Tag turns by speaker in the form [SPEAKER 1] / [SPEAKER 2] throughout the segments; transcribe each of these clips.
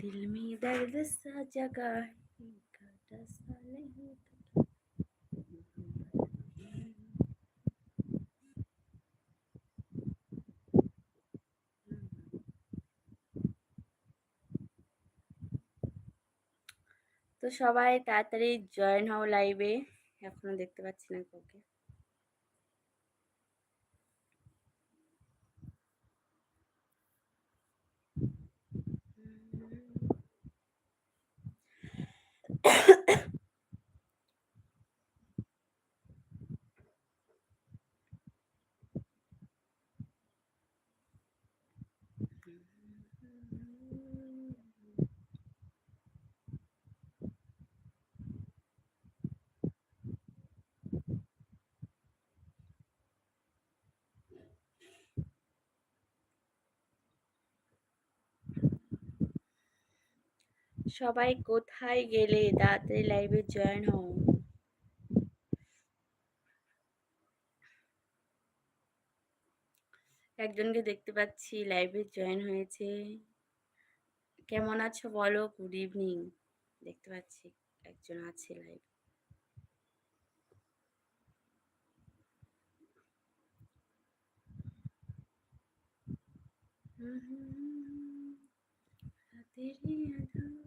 [SPEAKER 1] दिल में दर्द सा जगा है সবাই তাড়াতাড়ি জয়েন হও লাইভে এখনও দেখতে পাচ্ছি না কাউকে। সবাই কোথায় গেলে তাড়াতাড়ি লাইভে জয়েন হও? একজনকে দেখতে পাচ্ছি লাইভে জয়েন হয়েছে। কেমন আছো বলো? গুড ইভিনিং দেখতে পাচ্ছি একজন আছে লাইভ রাতেরই আধার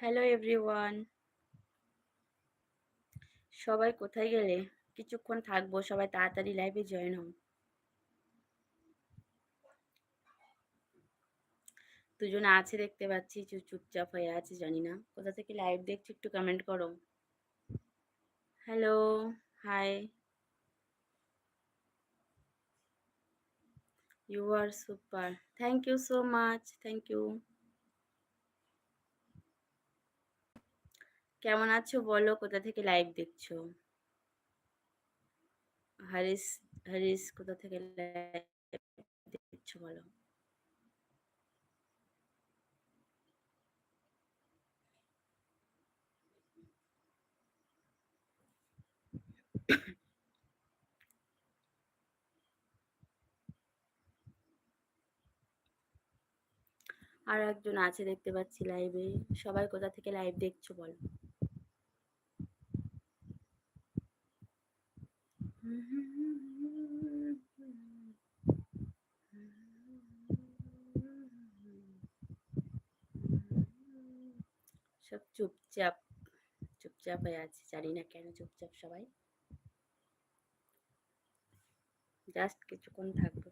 [SPEAKER 1] হ্যালো এভরিওয়ান সবাই কোথায় গেলে? কিছুক্ষণ থাকব সবাই তাড়াতাড়ি লাইভে জয়েন হও দুজনে আছে দেখতে পাচ্ছি চুপচাপ হয়ে আছে, জানি না। কোথা থেকে লাইভ দেখছি একটু কমেন্ট করো। Hello hi you are super thank you so much thank you কেমন আছো বলো, কোথা থেকে লাইভ দেখছ? হারিস হারিস কোথা থেকে লাইভ দেখছ বলো? আর একজন আছে দেখতে পাচ্ছি লাইভে সবাই কোথা থেকে লাইভ দেখছ বলো? সব চুপচাপ চুপচাপ হয়ে আছে। জানি না কেন চুপচাপ সবাই। জাস্ট কিছুক্ষণ থাকব।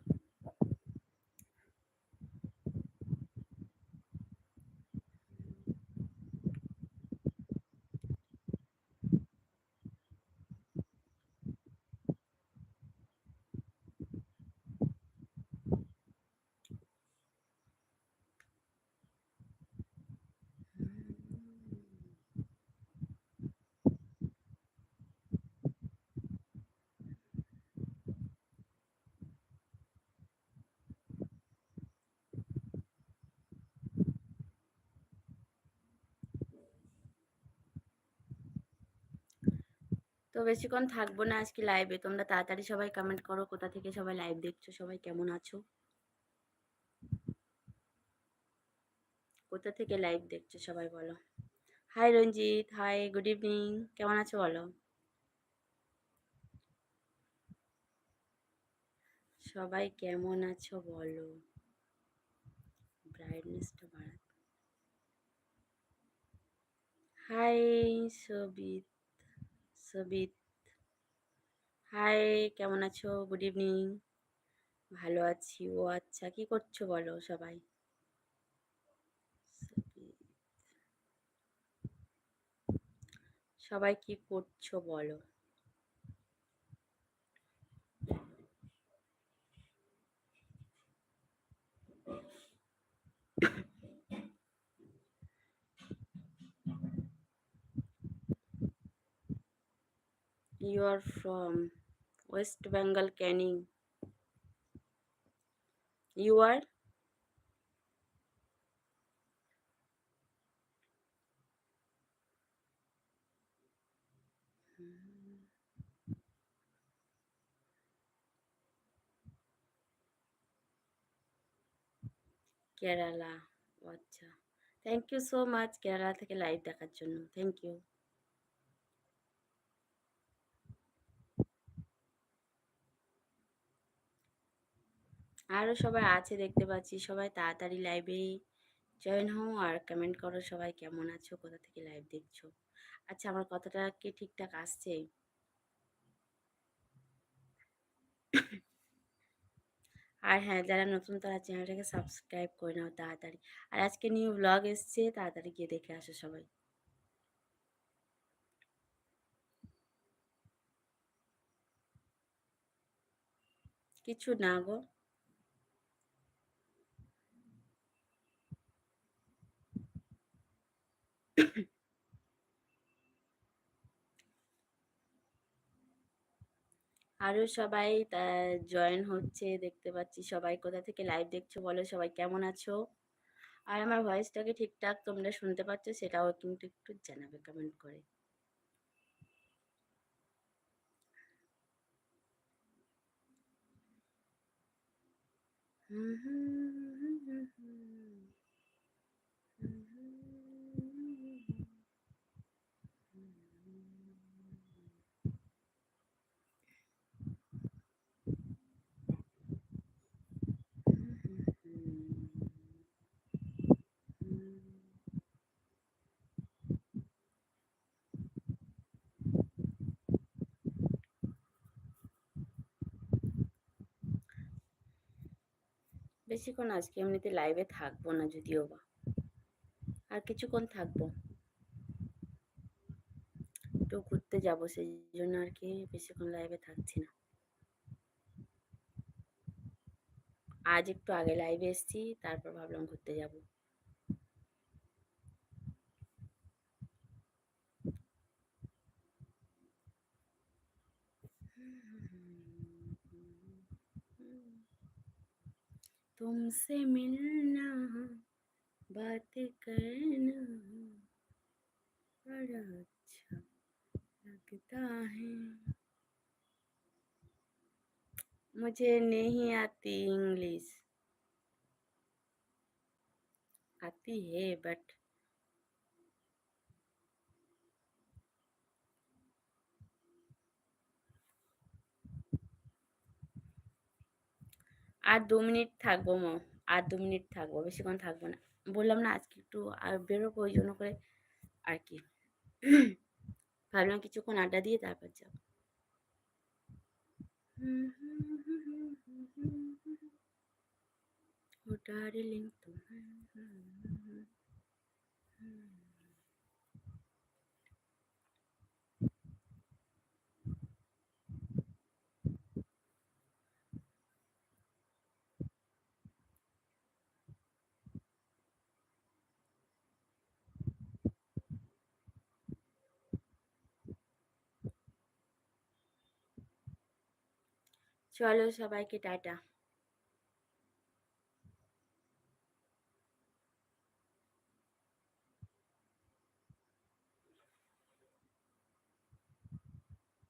[SPEAKER 1] তো বেশিক্ষণ থাকব না আজকে লাইভে তোমরা তাড়াতাড়ি সবাই কমেন্ট করো, কোথা থেকে সবাই লাইভ দেখছ, সবাই কেমন আছো? কোথা থেকে লাইভ দেখছ সবাই বলো। Hi Ranjit hi good evening কেমন আছো বলো? সবাই কেমন আছো বলো? ব্রাইটনেসটা বাড়া হাই সবিত। সবিত। হাই কেমন আছো? গুড ইভিনিং ভালো আছি। ও আচ্ছা কি করছ বলো সবাই? সবাই কি করছ বলো? You are from West Bengal, Canning. You are? Kerala ও আচ্ছা thank you so much Kerala থেকে লাইভ দেখার জন্য থ্যাংক ইউ আরও সবাই আছে দেখতে পাচ্ছি। সবাই তাড়াতাড়ি লাইভে জয়েন হও আর কমেন্ট করো সবাই কেমন আছো, কোথা থেকে লাইভ দেখছ। আচ্ছা আমার কথাটা কি ঠিকঠাক আসছে? আর হ্যাঁ যারা নতুন তারা চ্যানেলটাকে সাবস্ক্রাইব করে নাও তাড়াতাড়ি। আর আজকে নিউ ব্লগ এসছে, তাড়াতাড়ি গিয়ে দেখে আসো সবাই। কিছু না গো। আরও সবাই জয়েন হচ্ছে, দেখতে পাচ্ছি সবাই কোথা থেকে লাইভ দেখছ বলো, সবাই কেমন আছো? আর আমার ভয়েসটাকে ঠিকঠাক তোমরা শুনতে পাচ্ছ সেটাও কিন্তু একটু জানাবে কমেন্ট করে। হুম হুম। বেশিক্ষণ আজকে এমনিতে লাইভে থাকব না যদিও বা। আর কিছুক্ষণ থাকব। একটু ঘুরতে যাব সেই জন্য আর কি, বেশিক্ষণ লাইভে থাকছি না। আজ একটু আগে লাইভে এসছি, তারপর ভাবলাম ঘুরতে যাব। तुमसे मिलना, बात करना बड़ा अच्छा लगता है। मुझे नहीं आती इंग्लिश आती है बट আর দু মিনিট থাকব মো, আর দু মিনিট থাকব, বেশিক্ষণ থাকব না। বললাম না, আজকে একটু আর বেরোবো, ওই জন্য করে আর কি। ভাবলাম কিছুক্ষণ আড্ডা দিয়ে তারপর যাব। ও ডার্লিং তোমার। চলো সবাইকে টাটা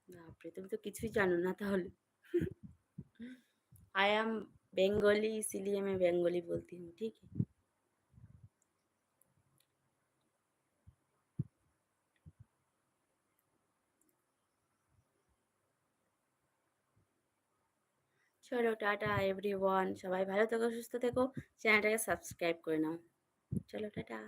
[SPEAKER 1] বাপরে তুমি তো কিছুই জানো না তাহলে आई एम बंगाली इसीलिए मैं बंगाली बोलती हूँ ठीक है চলো টাটা এভরি ওয়ান সবাই ভালো থেকো, সুস্থ থেকো। চ্যানেলটাকে সাবস্ক্রাইব করে নাও। চলো, টাটা।